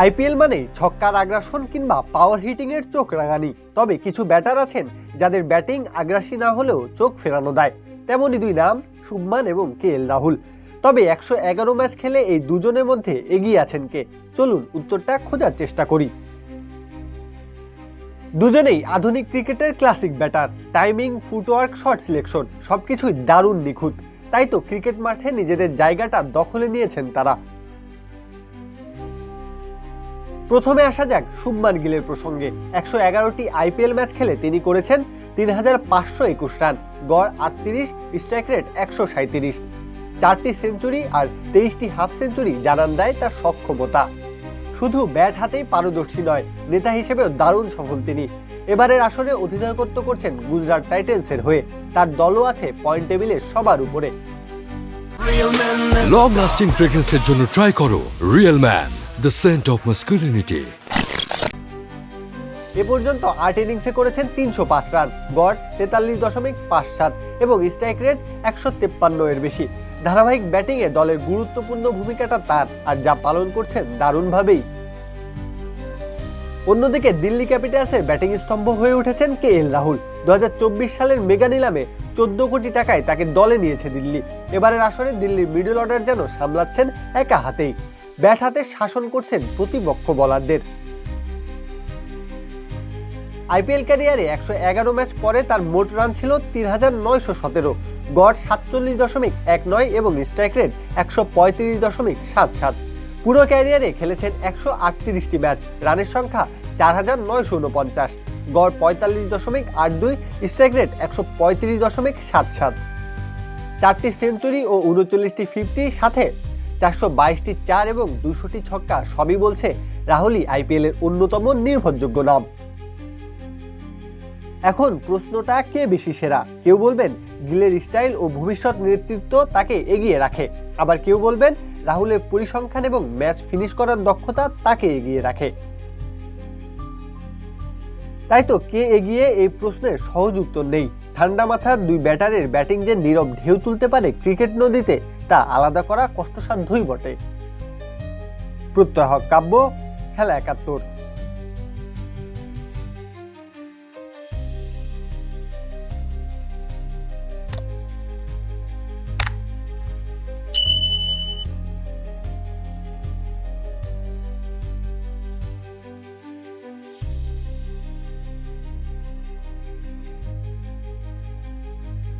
IPL মানেই ছক্কার আগ্রাসন কিংবা পাওয়ার হিটিং এর চোখ রাঙানি। তবে কিছু ব্যাটার আছেন যাদের ব্যাটিং আগ্রাসী না হলেও চোখ ফেরানো দেয়। তেমনই দুই নাম, শুভমান এবং কে এল রাহুল। তবে একশো এগারো ম্যাচ খেলে এই দুজনের মধ্যে এগিয়ে আছেন কে? চলুন উত্তরটা খোঁজার চেষ্টা করি। দুজনেই আধুনিক ক্রিকেটের classic batter timing footwork shot selection সবকিছুই দারুণ নিখুঁত। তাই তো ক্রিকেট মাঠে নিজেদের জায়গাটা দখলে নিয়েছেন তারা। প্রথমে আসা যাক শুভমান গিলের প্রসঙ্গে। একশো এগারোটি আইপিএল ম্যাচ খেলে তিনি করেছেন তিন হাজার পাঁচশো একুশ রান। গড় আটত্রিশ, স্ট্রাইক রেট একশো সাঁত্রিশ চারটি সেঞ্চুরি আর তেইশটি হাফ সেঞ্চুরি জানান দেয় তার সক্ষমতা। শুধু ব্যাট হাতেই পারদর্শী নয়, নেতা হিসেবেও দারুণ সফল তিনি। এবারের আসরে অধিনায়কত্ব করছেন গুজরাট টাইটেন্সের হয়ে। তার দলও আছে পয়েন্ট টেবিলে সবার উপরে। লং লাস্টিং ফ্রেগ্রেন্সের জন্য ট্রাই করো real man the scent of masculinity এ পর্যন্ত আট ইনিংসে করেছেন তিনশো পাঁচ রান গড় তেতাল্লিশ দশমিক পাঁচ সাত এবং স্ট্রাইক রেট একশো তেপ্পান্ন এর বেশি। ধারাবাহিক ব্যাটিংয়ে দলের গুরুত্বপূর্ণ ভূমিকাটা তার, আর যা পালন করছেন দারুণভাবেই। অন্যদিকে দিল্লি ক্যাপিটালসের ব্যাটিং স্তম্ভ হয়ে উঠেছেন কে এল রাহুল। দু হাজার চব্বিশ সালের মেগা নিলামে চোদ্দ কোটি টাকায় তাকে দলে নিয়েছে দিল্লি। এবারের আসরে দিল্লির মিডল অর্ডার যেন সামলাচ্ছেন একা হাতেই। ব্যাট হাতে শাসন করছেন প্রতিপক্ষ বলারদের। আইপিএল ক্যারিয়ারে একশো এগারো ম্যাচ পরে তার মোট রান ছিল তিন হাজার নয়শো সতেরো। গড় সাতচল্লিশ দশমিক এক নয় এবং স্ট্রাইক রেট একশো পঁয়ত্রিশ দশমিক সাত সাত। পুরো ক্যারিয়ারে খেলেছেন একশো আটত্রিশটি ম্যাচ, রানের সংখ্যা চার হাজার নয়শো উনপঞ্চাশ। গড় পঁয়তাল্লিশ দশমিক আট দুই, স্ট্রাইক রেট একশো পঁয়ত্রিশ দশমিক সাত সাত। চারটি সেঞ্চুরি ও উনচল্লিশটি ফিফটি, সাথে চারশো বাইশটি চার এবং দুশোটি ছক্কা সবই বলছে রাহুলই আইপিএল এর অন্যতম নির্ভরযোগ্য নাম। এখন প্রশ্নটা কে বেশি সেরা? কেউ বলবেন গিলের স্টাইল ও ভবিষ্যৎ নেতৃত্ব তাকে এগিয়ে রাখে। আবার কেউ বলবেন রাহুলের পরিসংখ্যান এবং ম্যাচ ফিনিশ করার দক্ষতা তাকে এগিয়ে রাখে। তাই তো কে এগিয়ে এই প্রশ্নের সহজ উত্তর নেই? ঠান্ডা মাথার দুই ব্যাটারের ব্যাটিং যে নীরব ঢেউ তুলতে পারে ক্রিকেট নদীতে, তা আলাদা করা কষ্টসাধ্যই বটে। প্রত্যয় হক কাব্য, খেলা একাত্তর।